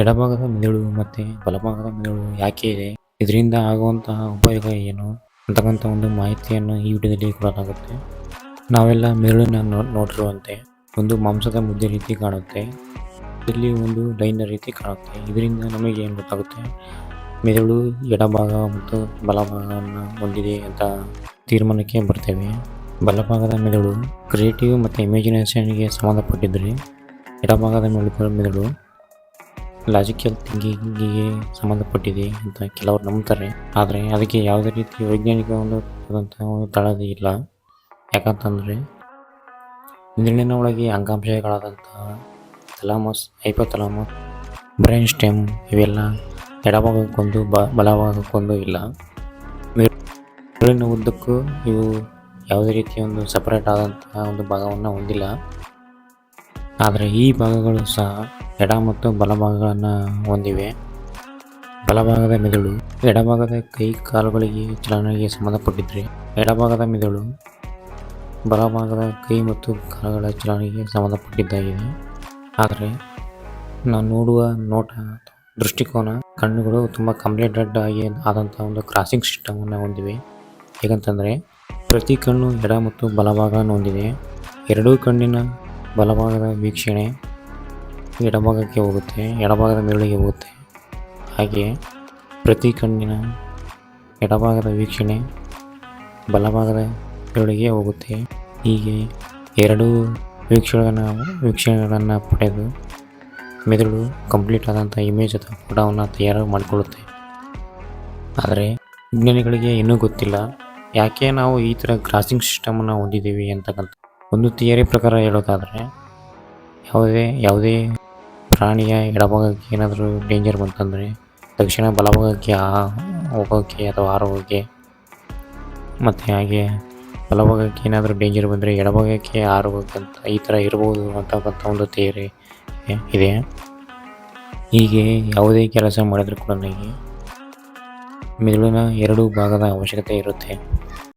ಎಡಭಾಗದ ಮೆದುಳು ಮತ್ತೆ ಬಲಭಾಗದ ಮೆದುಳು ಯಾಕೆ ಇದೆ? ಇದರಿಂದ ಆಗುವಂತಹ ಉಪಯೋಗ ಏನು? ಅಂತಕ್ಕಂಥ ಒಂದು ಮಾಹಿತಿಯನ್ನು ಈ ವಿಡಿಯೋದಲ್ಲಿ ಕೊಡಲಾಗುತ್ತೆ. ನಾವೆಲ್ಲ ಮೆದುಳನ್ನ ನೋಡಿರುವಂತೆ, ಒಂದು ಮಾಂಸದ ಮುದ್ದೆ ರೀತಿ ಕಾಣುತ್ತೆ. ಇಲ್ಲಿ ಒಂದು ಲೈನ್ ರೀತಿ ಕಾಣುತ್ತೆ. ಇದರಿಂದ ನಮಗೆ ಏನು ಗೊತ್ತಾಗುತ್ತೆ? ಮೆದುಳು ಎಡಭಾಗ ಮತ್ತು ಬಲಭಾಗವನ್ನು ಹೊಂದಿದೆ ಅಂತ ತೀರ್ಮಾನಕ್ಕೆ ಬರ್ತೇವೆ. ಬಲಭಾಗದ ಮೆದುಳು ಕ್ರಿಯೇಟಿವ್ ಮತ್ತು ಇಮ್ಯಾಜಿನೇಷನ್ಗೆ ಸಂಬಂಧಪಟ್ಟಿದ್ದರೆ, ಎಡಭಾಗದ ಮೆದುಳು ಮೆದುಳು ಲಾಜಿಕಲ್ ಥಿಂಕಿಂಗಿಗೆ ಸಂಬಂಧಪಟ್ಟಿದೆ ಅಂತ ಕೆಲವರು ನಂಬ್ತಾರೆ. ಆದರೆ ಅದಕ್ಕೆ ಯಾವುದೇ ರೀತಿ ವೈಜ್ಞಾನಿಕ ಒಂದು ತಳದಿ ಇಲ್ಲ. ಯಾಕಂತಂದರೆ ಮೆದುಳಿನ ಒಳಗೆ ಅಂಗಾಂಶಗಳಾದಂತಹ ಹೈಪೋಥಲಾಮಸ್, ಬ್ರೈನ್ ಸ್ಟೆಮ್ ಇವೆಲ್ಲ ಎಡಭಾಗಕ್ಕೊಂದು ಬ, ಬಲಭಾಗಕ್ಕೊಂದು ಇಲ್ಲ. ಮೆದುಳಿನ ಉದ್ದಕ್ಕೂ ಇವು ಯಾವುದೇ ರೀತಿಯ ಒಂದು ಸಪರೇಟ್ ಆದಂತಹ ಒಂದು ಭಾಗವನ್ನು ಹೊಂದಿಲ್ಲ. ಆದರೆ ಈ ಭಾಗಗಳು ಸಹ ಎಡ ಮತ್ತು ಬಲಭಾಗಗಳನ್ನು ಹೊಂದಿವೆ. ಬಲಭಾಗದ ಮೆದುಳು ಎಡಭಾಗದ ಕೈ ಕಾಲುಗಳಿಗೆ ಚಲನೆಗೆ ಸಂಬಂಧಪಟ್ಟಿದ್ದರೆ ಎಡಭಾಗದ ಮೆದುಳು ಬಲಭಾಗದ ಕೈ ಮತ್ತು ಕಾಲುಗಳ ಚಲನೆಗೆ ಸಂಬಂಧಪಟ್ಟಿದ್ದಾಗಿದೆ. ಆದರೆ ನಾವು ನೋಡುವ ನೋಟ ದೃಷ್ಟಿಕೋನ ಕಣ್ಣುಗಳು ತುಂಬ ಕಂಪ್ಲೀಟೆಡ್ ಆಗಿ ಆದಂಥ ಒಂದು ಕ್ರಾಸಿಂಗ್ ಸಿಸ್ಟಮನ್ನು ಹೊಂದಿವೆ. ಹೇಗಂತಂದರೆ ಪ್ರತಿ ಕಣ್ಣು ಎಡ ಮತ್ತು ಬಲಭಾಗವನ್ನು ಹೊಂದಿದೆ. ಎರಡೂ ಕಣ್ಣಿನ ಬಲಭಾಗದ ವೀಕ್ಷಣೆ ಎಡಭಾಗಕ್ಕೆ ಹೋಗುತ್ತೆ, ಎಡಭಾಗದ ಮೇಲಿಗೆ ಹೋಗುತ್ತೆ. ಹಾಗೆ ಪ್ರತಿ ಕಣ್ಣಿನ ಎಡಭಾಗದ ವೀಕ್ಷಣೆ ಬಲಭಾಗದ ಮೆದುಳಿಗೆ ಹೋಗುತ್ತೆ. ಹೀಗೆ ಎರಡೂ ವೀಕ್ಷಣೆಗಳನ್ನು ವೀಕ್ಷಣೆಗಳನ್ನು ಪಡೆದು ಮೆದುಳು ಕಂಪ್ಲೀಟ್ ಆದಂಥ ಇಮೇಜ್ ಅಥವಾ ಫೋಟೋವನ್ನು ತಯಾರು ಮಾಡಿಕೊಳ್ಳುತ್ತೆ. ಆದರೆ ವಿಜ್ಞಾನಿಗಳಿಗೆ ಇನ್ನೂ ಗೊತ್ತಿಲ್ಲ, ಯಾಕೆ ನಾವು ಈ ಥರ ಗ್ರಾಸಿಂಗ್ ಸಿಸ್ಟಮನ್ನು ಹೊಂದಿದ್ದೀವಿ ಅಂತಕ್ಕಂಥ ಒಂದು ಥಿಯರಿ ಪ್ರಕಾರ ಹೇಳೋದಾದರೆ, ಯಾವುದೇ ಯಾವುದೇ ಪ್ರಾಣಿಯ ಎಡಭಾಗಕ್ಕೆ ಏನಾದರೂ ಡೇಂಜರ್ ಬಂತಂದರೆ, ತಕ್ಷಣ ಬಲಭಾಗಕ್ಕೆ ಆ ಹೋಗೋಕ್ಕೆ ಅಥವಾ ಹಾರೋಗೋಕ್ಕೆ ಮತ್ತು ಹಾಗೆ ಬಲಭಾಗಕ್ಕೆ ಏನಾದರೂ ಡೇಂಜರ್ ಬಂದರೆ ಎಡಭಾಗಕ್ಕೆ ಅಂತ ಈ ಥರ ಇರ್ಬೋದು ಅಂತಕ್ಕಂಥ ಒಂದು ಥಿಯರಿ ಇದೆ. ಹೀಗೆ ಯಾವುದೇ ಕೆಲಸ ಮಾಡಿದರೂ ಕೂಡ ನನಗೆ ಮೆದುಳಿನ ಎರಡು ಭಾಗದ ಅವಶ್ಯಕತೆ ಇರುತ್ತೆ.